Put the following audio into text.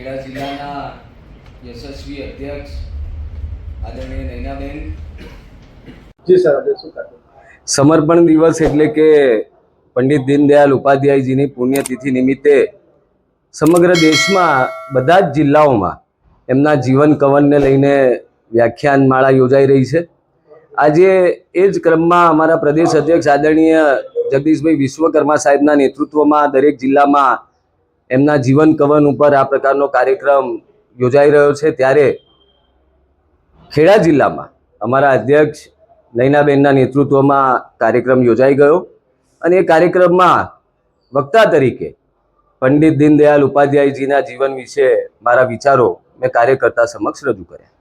ખેડા જિલ્લાના યશસ્વી અધ્યક્ષ આદરણીય નૈનાબેન. સમર્પણ દિવસ એટલે કે પંડિત દીનદયાલ ઉપાધ્યાયજીની પુણ્યતિથિ નિમિત્તે સમગ્ર દેશમાં બધા જ જિલ્લાઓમાં એમના જીવન કવનને લઈને વ્યાખ્યાન માળા યોજાઈ રહી છે. આજે એ જ ક્રમમાં અમારા પ્રદેશ અધ્યક્ષ આદરણીય જગદીશભાઈ વિશ્વકર્મા સાહેબના નેતૃત્વમાં દરેક જિલ્લામાં એમના જીવન કવન ઉપર આ પ્રકારનો કાર્યક્રમ યોજાઈ રહ્યો છે ત્યારે ખેડા જિલ્લામાં અમારા અધ્યક્ષ નૈનાબેનના નેતૃત્વમાં કાર્યક્રમ યોજાઈ ગયો અને એ કાર્યક્રમમાં વક્તા તરીકે પંડિત દીનદયાલ ઉપાધ્યાયજીના જીવન વિશે મારા વિચારો મેં કાર્યકર્તા સમક્ષ રજૂ કર્યા.